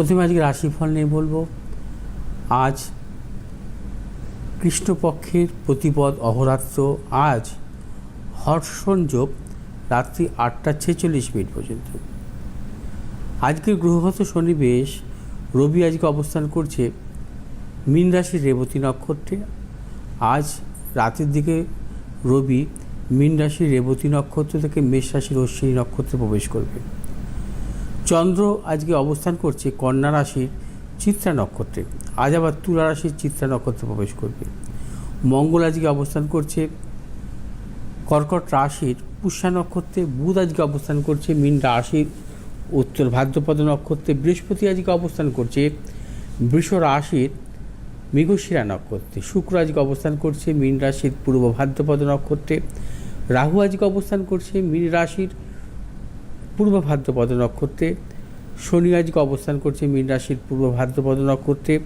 প্রথমে আজকে রাশিফল নিয়ে বলব। আজ কৃষ্ণপক্ষের প্রতিপদ অহরাত্র। আজ হর্ষণ যোগ রাত্রি আটটা ছেচল্লিশ মিনিট পর্যন্ত। আজকের গ্রহগত সন্নিবেশ রবি আজকে অবস্থান করছে মীন রাশির রেবতী নক্ষত্রে। আজ রাতের দিকে রবি মীন রাশির রেবতী নক্ষত্র থেকে মেষ রাশির অশ্বিনী নক্ষত্রে প্রবেশ করবে। চন্দ্র আজকে অবস্থান করছে কন্যা রাশির চিত্রা নক্ষত্রে। আজ আবার তুলা রাশির চিত্রা নক্ষত্রে প্রবেশ করবে। মঙ্গল আজকে অবস্থান করছে কর্কট রাশির পুষ্যা নক্ষত্রে। বুধ আজকে অবস্থান করছে মীন রাশির উত্তর ভাদ্রপদ নক্ষত্রে। বৃহস্পতি আজকে অবস্থান করছে বৃষ রাশির মৃগশিরা নক্ষত্রে। শুক্র আজকে অবস্থান করছে মীন রাশির পূর্ব ভাদ্রপদ নক্ষত্রে। রাহু আজকে অবস্থান করছে মীন রাশির পূর্ব ভাদ্রপদ নক্ষত্রে, শনি আজকে অবস্থান করছে মীন রাশির পূর্ব ভাদ্রপদ নক্ষত্রে,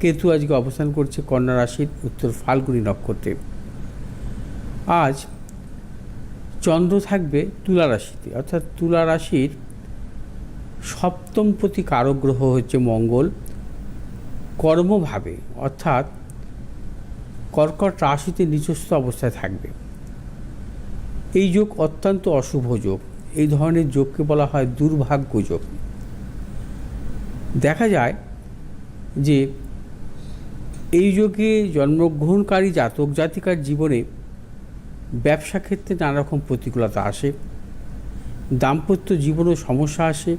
কেতু আজকে অবস্থান করছে কন্যা রাশির উত্তর ফাল্গুনি নক্ষত্রে। আজ চন্দ্র থাকবে তুলা রাশিতে, অর্থাৎ তুলা রাশির সপ্তমপতি কারক গ্রহ হচ্ছে মঙ্গল। কর্মভাবে, অর্থাৎ কর্কট রাশিতে নিজস্ব অবস্থায় থাকবে। এই যোগ অত্যন্ত অশুভ যোগ। এই ধরনের যোগকে বলা হয় দুর্ভাগ্য যোগ। দেখা যায় যে এই যোগে জন্মগ্রহণকারী জাতক জাতিকার জীবনে ব্যবসা ক্ষেত্রে নানা রকম প্রতিকূলতা আসে, দাম্পত্য জীবনেও সমস্যা আসে,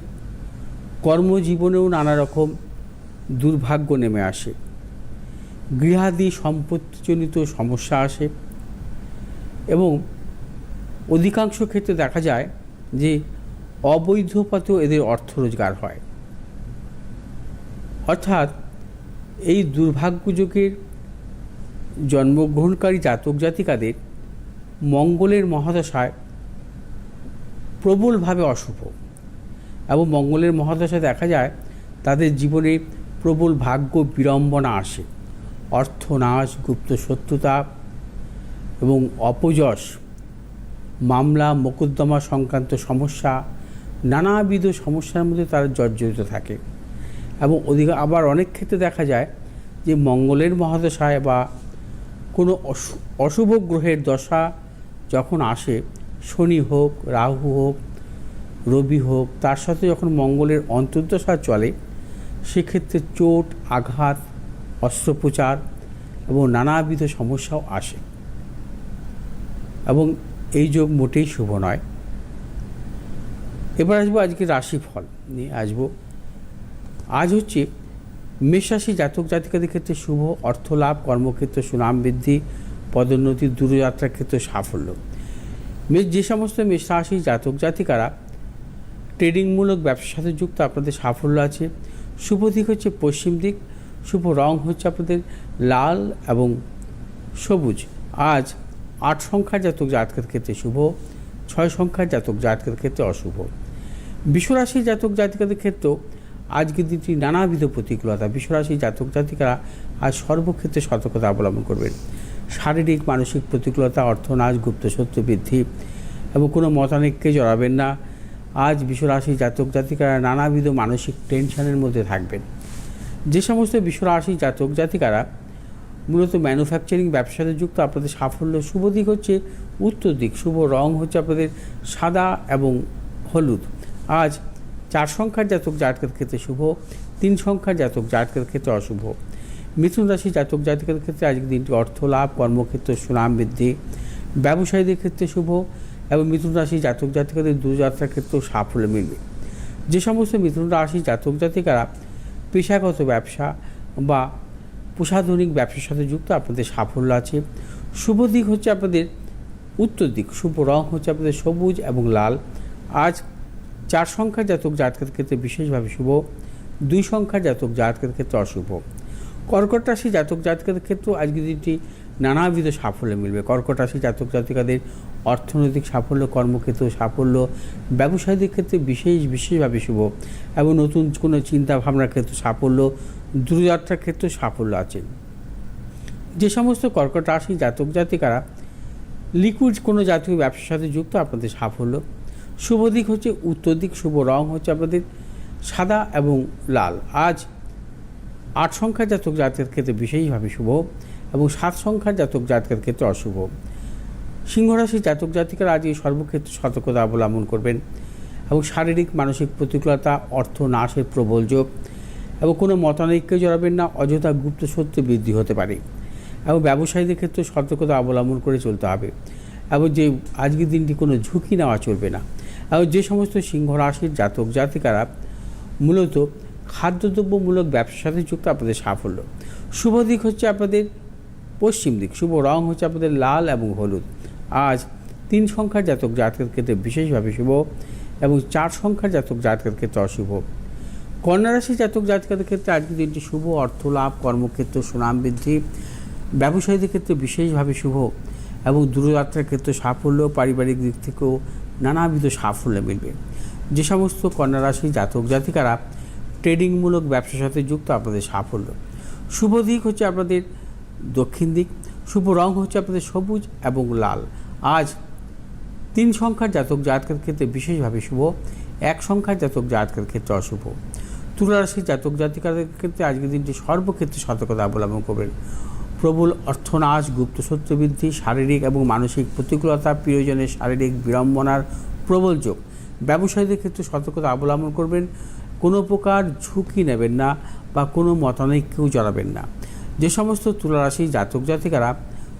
কর্মজীবনেও নানা রকম দুর্ভাগ্য নেমে আসে, গৃহাদি সম্পত্তিজনিত সমস্যা আসে এবং অধিকাংশ ক্ষেত্রে দেখা যায় যে অবৈধ পথেও এদের অর্থ রোজগার হয়। অর্থাৎ এই দুর্ভাগ্যযোগের জন্মগ্রহণকারী জাতক জাতিকাদের মঙ্গলের মহাদশায় প্রবলভাবে অশুভ এবং মঙ্গলের মহাদশায় দেখা যায় তাদের জীবনে প্রবল ভাগ্য বিড়ম্বনা আসে। অর্থনাশ, গুপ্ত শত্রুতা এবং অপযশ মামলা, মোকদ্দমা সংক্রান্ত সমস্যা, নানাবিধ সমস্যার মধ্যে তারা জর্জরিত থাকে। এবং অধিক আবার অনেক ক্ষেত্রে দেখা যায় যে মঙ্গলের মহাদশায় বা কোনো অশু- অশুভ গ্রহের দশা যখন আসে, শনি হোক, রাহু হোক, রবি হোক, তার সাথে যখন মঙ্গলের অন্তর্দশা চলে, সেক্ষেত্রে চোট, আঘাত, অস্ত্রোপচার এবং নানাবিধ সমস্যাও আসে। এবং এই যোগ মোটেই শুভ নয়। এবার আসব আজকে রাশিফল নিয়ে। আসব, আজ হচ্ছে মেষরাশি জাতক জাতিকাদের ক্ষেত্রে শুভ অর্থ লাভ কর্মক্ষেত্রে সুনাম বৃদ্ধি, পদোন্নতি, দূরযাত্রার ক্ষেত্রে সাফল্য। মেষ যে সমস্ত মেষরাশি জাতক জাতিকারা ট্রেডিংমূলক ব্যবসার সাথে যুক্ত, আপনাদের সাফল্য আছে। শুভ দিক হচ্ছে পশ্চিম দিক, শুভ রং হচ্ছে আপনাদের লাল এবং সবুজ। আজ আট সংখ্যার জাতক জাতকের ক্ষেত্রে শুভ, ছয় সংখ্যার জাতক জাতকের ক্ষেত্রে অশুভ। বিশ্বরাশির জাতক জাতিকাদের ক্ষেত্রেও আজকের দিনটি নানাবিধ প্রতিকূলতা। বিশ্বরাশির জাতক জাতিকারা আজ সর্বক্ষেত্রে সতর্কতা অবলম্বন করবেন। শারীরিক, মানসিক প্রতিকূলতা, অর্থনাশ, গুপ্ত সত্য বৃদ্ধি এবং কোনো মতানৈক্যে জড়াবেন না। আজ বিশ্বরাশি জাতক জাতিকারা নানাবিধ মানসিক টেনশনের মধ্যে থাকবেন। যে সমস্ত বিশ্বরাশি জাতক জাতিকারা মূলত ম্যানুফ্যাকচারিং ব্যবসার সাথে যুক্ত, আপনাদের সাফল্য শুভ দিক হচ্ছে উত্তর দিক, শুভ রং হচ্ছে আপনাদের সাদা এবং হলুদ। আজ চার সংখ্যার জাতক জাতকের ক্ষেত্রে শুভ, তিন সংখ্যার জাতক জাতকের ক্ষেত্রে অশুভ। মিথুন রাশি জাতক জাতকের ক্ষেত্রে আজকের দিনটি অর্থ লাভ, কর্মক্ষেত্রে সুনাম বৃদ্ধি, ব্যবসায়ীদের ক্ষেত্রে শুভ এবং মিথুন রাশি জাতক জাতিকাদের দূরযাত্রার ক্ষেত্রেও সাফল্য মিলবে। যে সমস্ত মিথুন রাশি জাতক জাতিকারা পেশাগত ব্যবসা বা প্রসাধনিক ব্যবসার সাথে যুক্ত, আপনাদের সাফল্য আছে। শুভ দিক হচ্ছে আপনাদের উত্তর দিক, শুভ রং হচ্ছে আপনাদের সবুজ এবং লাল। আজ চার সংখ্যার জাতক জাতকের ক্ষেত্রে বিশেষভাবে শুভ, দুই সংখ্যার জাতক জাতকের ক্ষেত্রে অশুভ। কর্কট রাশি জাতক জাতকের ক্ষেত্রেও আজকের দিনটি নানাবিধ সাফল্য মিলবে। কর্কট রাশি জাতক জাতিকাদের অর্থনৈতিক সাফল্য, কর্মক্ষেত্র সাফল্য, ব্যবসায়ীদের ক্ষেত্রে বিশেষ, বিশেষভাবে শুভ। এবং নতুন কোনো চিন্তা ভাবনার ক্ষেত্রে সাফল্য, দূরযাত্রার ক্ষেত্রে সাফল্য আছে। যে সমস্ত কর্কট রাশি জাতক জাতিকারা লিকুইড কোনো জাতীয় ব্যবসার সাথে যুক্ত, আপনাদের সাফল্য। শুভ দিক হচ্ছে উত্তর দিক, শুভ রং হচ্ছে আপনাদের সাদা এবং লাল। আজ আট সংখ্যার জাতক জাতকের ক্ষেত্রে বিশেষভাবে শুভ এবং সাত সংখ্যার জাতক জাতকের ক্ষেত্রে অশুভ। সিংহরাশি জাতক জাতিকারা আজ এই সর্বক্ষেত্রে সতর্কতা অবলম্বন করবেন এবং শারীরিক, মানসিক প্রতিকূলতা, অর্থ নাশের প্রবল যোগ এবং কোনো মতানৈক্যে জড়াবেন না, অযথা গুপ্ত সত্য বৃদ্ধি হতে পারে এবং ব্যবসায়ীদের ক্ষেত্রে সতর্কতা অবলম্বন করে চলতে হবে এবং যে আজকের দিনটি কোনো ঝুঁকি নেওয়া চলবে না এবং যে সমস্ত সিংহ রাশির জাতক জাতিকারা মূলত খাদ্যদ্রব্যমূলক ব্যবসার সাথে যুক্ত আপনাদের সাফল্য। শুভ দিক হচ্ছে আপনাদের পশ্চিম দিক, শুভ রং হচ্ছে আপনাদের লাল এবং হলুদ। আজ তিন সংখ্যার জাতক জাতকের ক্ষেত্রে বিশেষভাবে শুভ এবং চার সংখ্যার জাতক জাতকের ক্ষেত্রে অশুভ। কন্যারাশি জাতক জাতকের ক্ষেত্রে আজকের দিনটি শুভ অর্থ লাভ, কর্মক্ষেত্র সুনাম বৃদ্ধি, ব্যবসায়ীদের ক্ষেত্রে বিশেষভাবে শুভ এবং দূরযাত্রার ক্ষেত্রে সাফল্য, পারিবারিক দিক থেকেও নানাবিধ সাফল্য মিলবে। যে সমস্ত কন্যারাশি জাতক জাতিকারা ট্রেডিংমূলক ব্যবসার সাথে যুক্ত, আপনাদের সাফল্য। শুভ দিক হচ্ছে আপনাদের দক্ষিণ দিক শুভ রং হচ্ছে আপনাদের সবুজ এবং লাল। আজ তিন সংখ্যার জাতক জাতকের ক্ষেত্রে বিশেষভাবে শুভ, এক সংখ্যার জাতক জাতকের ক্ষেত্রে অশুভ। তুলারাশি জাতক জাতিকাদের ক্ষেত্রে আজকের দিনটি সর্বক্ষেত্রে সতর্কতা অবলম্বন করবেন। প্রবল অর্থনাশ, গুপ্ত সত্যবৃদ্ধি শারীরিক এবং মানসিক প্রতিকূলতা, প্রিয়জনের শারীরিক বিড়ম্বনার প্রবল যোগ। ব্যবসায়ীদের ক্ষেত্রে সতর্কতা অবলম্বন করবেন। কোনো প্রকার ঝুঁকি নেবেন না বা কোনো মতানৈক্যেও জড়াবেন না। যে সমস্ত তুলারাশি জাতক জাতিকারা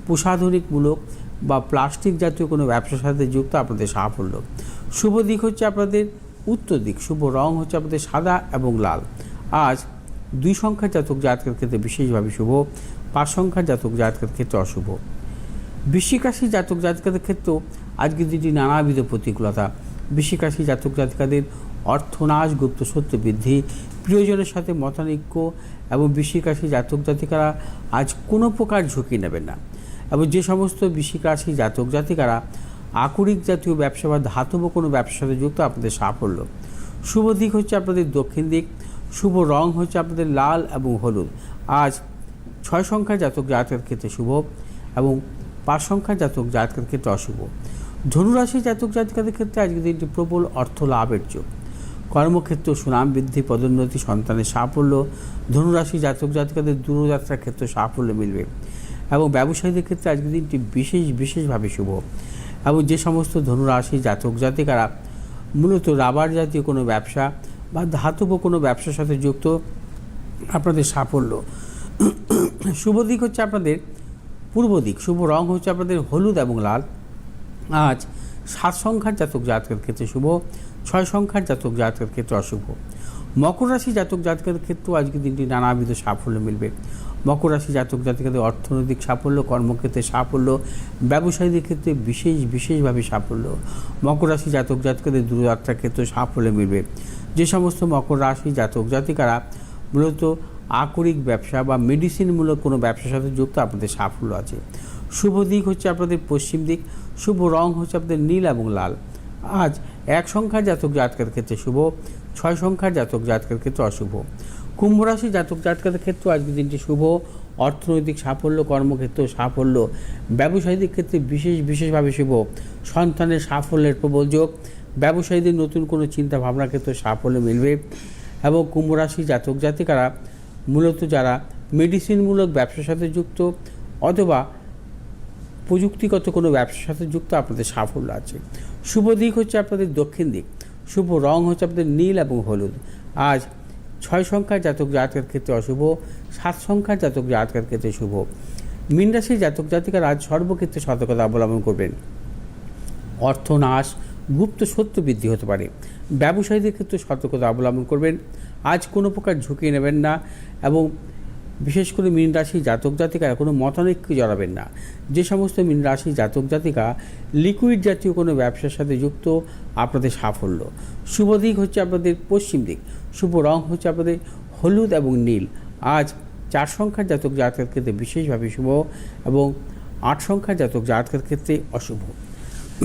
প্রসাধনিকমূলক বা প্লাস্টিক জাতীয় কোনো ব্যবসার সাথে যুক্ত আপনাদের সাফল্য। শুভ দিক হচ্ছে আপনাদের উত্তর দিক, শুভ রং হচ্ছে আপনাদের সাদা এবং লাল। আজ দুই সংখ্যার জাতক জাতকের ক্ষেত্রে বিশেষভাবে শুভ, পাঁচ সংখ্যার জাতক জাতকের ক্ষেত্রে অশুভ। বৃশ্চিক রাশি জাতক জাতিকাদের ক্ষেত্রেও আজকের দিনটি নানাবিধ প্রতিকূলতা। বৃশ্চিক রাশি জাতক জাতিকাদের অর্থনাশ, গুপ্ত সত্য বৃদ্ধি, প্রিয়জনের সাথে মতানৈক্য এবং বৃশ্চিক রাশি জাতক জাতিকারা আজ কোনো প্রকার ঝুঁকি নেবেন না। এবং যে সমস্ত বৃশ্চিক রাশি জাতক জাতিকারা আকরিক জাতীয় ব্যবসা বা ধাতব কোনো ব্যবসার সাথে যুক্ত, আপনাদের সাফল্য। শুভ দিক হচ্ছে আপনাদের দক্ষিণ দিক, শুভ রং হচ্ছে আপনাদের লাল এবং হলুদ। আজ ছয় সংখ্যার জাতক জাতকের ক্ষেত্রে শুভ এবং পাঁচ সংখ্যার জাতক জাতকের ক্ষেত্রে অশুভ। ধনুরাশি জাতক জাতিকাদের ক্ষেত্রে আজকের দিনটি প্রবল অর্থ লাভের যোগ। কর্মক্ষেত্র সুনাম বৃদ্ধি, পদোন্নতি, সন্তানের সাফল্য, ধনুরাশি জাতক জাতিকাদের দূরযাত্রার ক্ষেত্রে সাফল্য মিলবে। এবং ব্যবসায়ীদের ক্ষেত্রে আজকের দিনটি বিশেষ, বিশেষভাবে শুভ। এবং যে সমস্ত ধনুরাশি জাতক জাতিকারা মূলত রাবার জাতীয় কোনো ব্যবসা বা ধাতব কোনো ব্যবসার সাথে যুক্ত, আপনাদের সাফল্য। শুভ দিক হচ্ছে আপনাদের পূর্ব দিক। শুভ রং হচ্ছে আপনাদের হলুদ এবং লাল। আজ সাত সংখ্যার জাতক জাতকের ক্ষেত্রে শুভ, ছয় সংখ্যার জাতক জাতকের ক্ষেত্রে অশুভ। মকর রাশি জাতক জাতকের ক্ষেত্রেও আজকের দিনটি নানাবিধ সাফল্য মিলবে। মকর রাশি জাতক জাতিকাদের অর্থনৈতিক সাফল্য, কর্মক্ষেত্রে সাফল্য, ব্যবসায়ীদের ক্ষেত্রে বিশেষ, বিশেষভাবে সাফল্য। মকর রাশি জাতক জাতিকাদের দূরযাত্রার ক্ষেত্রে সাফল্য মিলবে। যে সমস্ত মকর রাশি জাতক জাতিকারা মূলত আকরিক ব্যবসা বা মেডিসিনমূলক কোনো ব্যবসার সাথে যুক্ত আপনাদের সাফল্য আছে। শুভ দিক হচ্ছে আপনাদের পশ্চিম দিক, শুভ রং হচ্ছে আপনাদের নীল এবং লাল। আজ এক সংখ্যার জাতক জাতকের ক্ষেত্রে শুভ, ছয় সংখ্যার জাতক জাতকের ক্ষেত্রে অশুভ। কুম্ভ রাশি জাতক জাতকের ক্ষেত্রে আজকের দিনটি শুভ। অর্থনৈতিক সাফল্য, কর্মক্ষেত্র সাফল্য, ব্যবসায়ীদের ক্ষেত্রে বিশেষ বিশেষভাবে শুভ। সন্তানের সাফল্যের প্রবল যোগ, ব্যবসায়ীদের নতুন কোনো চিন্তা ভাবনার ক্ষেত্রে সাফল্য মিলবে এবং কুম্ভ রাশি জাতক জাতিকারা মূলত যারা মেডিসিনমূলক ব্যবসার সাথে যুক্ত অথবা প্রযুক্তিগত কোনো ব্যবসার সাথে যুক্ত আপনাদের সাফল্য আছে। শুভ দিক হচ্ছে আপনাদের দক্ষিণ দিক। শুভ রং হচ্ছে আপনাদের নীল এবং হলুদ। আজ ছয় সংখ্যার জাতক জাতকের ক্ষেত্রে অশুভ, সাত সংখ্যার জাতক জাতকের ক্ষেত্রে শুভ। মীন রাশির জাতক জাতিকার আজ সর্বক্ষেত্রে সতর্কতা অবলম্বন করবেন। অর্থনাশ, গুপ্ত সত্য বৃদ্ধি হতে পারে। ব্যবসায়ীদের ক্ষেত্রে সতর্কতা অবলম্বন করবেন। আজ কোনো প্রকার ঝুঁকি নেবেন না এবং বিশেষ করে মীন জাতক জাতিকারা কোনো মতানৈক্য জড়াবেন না। যে সমস্ত মীন রাশি জাতক জাতিকা লিকুইড জাতীয় কোনো ব্যবসার সাথে যুক্ত, আপনাদের সাফল্য। শুভ দিক হচ্ছে আপনাদের পশ্চিম দিক। শুভ রং হচ্ছে আপনাদের হলুদ এবং নীল। আজ চার সংখ্যার জাতক জাতকের ক্ষেত্রে বিশেষভাবে শুভ এবং আট সংখ্যার জাতক জাতকের ক্ষেত্রে অশুভ।